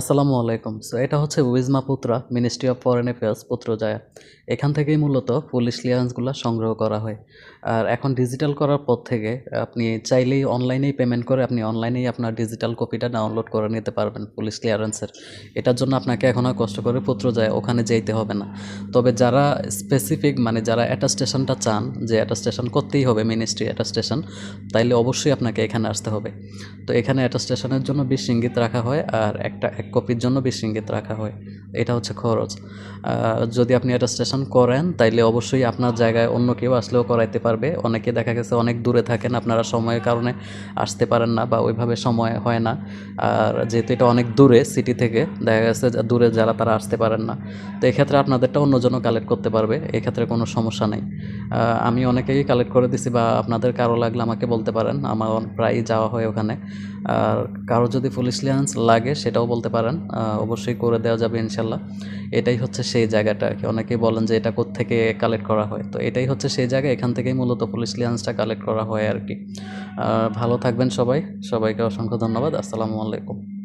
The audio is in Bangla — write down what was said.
আসসালামু আলাইকুম। সো এটা হচ্ছে Wisma Putra ministry of foreign affairs Putrajaya এখান থেকেই মূলত পুলিশ ক্লিয়ারেন্সগুলো সংগ্রহ করা হয়। আর এখন ডিজিটাল করার পর থেকে আপনি চাইলেই অনলাইনেই পেমেন্ট করে আপনি অনলাইনেই আপনার ডিজিটাল কপিটা ডাউনলোড করে নিতে পারবেন পুলিশ ক্লিয়ারেন্সের এটার জন্য আপনাকে এখন আর কষ্ট করে পুত্রজায়া ওখানে যেতে হবে না। তবে যারা স্পেসিফিক মানে যারা অ্যাটাস্টেশনটা চান, যে অ্যাটাস্টেশন করতেই হবে মিনিস্ট্রি অ্যাটাস্টেশন তাইলে অবশ্যই আপনাকে এখানে আসতে হবে। তো এখানে অ্যাটাস্টেশনের জন্য বিশ ইঙ্গিত রাখা হয় আর একটা এক কপির জন্য বিশ ইঙ্গিত রাখা হয়। এটা হচ্ছে খরচ। যদি আপনি অ্যাটাস্টেশন করেন, তাইলে অবশ্যই আপনার জায়গায় অন্য কেউ আসলেও করাইতে পারবে। অনেকে দেখা গেছে অনেক দূরে থাকেন, আপনারা সময়ের কারণে আসতে পারেন না বা ওইভাবে সময় হয় না। আর যেহেতু এটা অনেক দূরে সিটি থেকে, দেখা গেছে দূরে যারা, তারা আসতে পারেন না। তো এক্ষেত্রে আপনাদেরটা অন্যজনও কালেক্ট করতে পারবে, এক্ষেত্রে কোনো সমস্যা নেই। আমি অনেকেই কালেক্ট করে দিছি বা আপনাদের কারও লাগলে আমাকে বলতে পারেন। আমার প্রায়ই যাওয়া হয় ওখানে। আর কারও যদি পুলিশ ক্লিয়ারেন্স লাগে সেটাও বলতে পারেন। অবশ্যই করে দেওয়া যাবে ইনশাল্লাহ। এটাই হচ্ছে সেই জায়গাটা আর কি। অনেকেই বলেন যে এটা থেকে কালেক্ট করা হয়। তো এটাই হচ্ছে সেই জায়গা। এখান থেকেই মূলত পুলিশ ক্লিয়ারেন্সটা কালেক্ট করা হয় আর কি। ভালো থাকবেন সবাই। সবাইকে অসংখ্য ধন্যবাদ। আসসালামু আলাইকুম।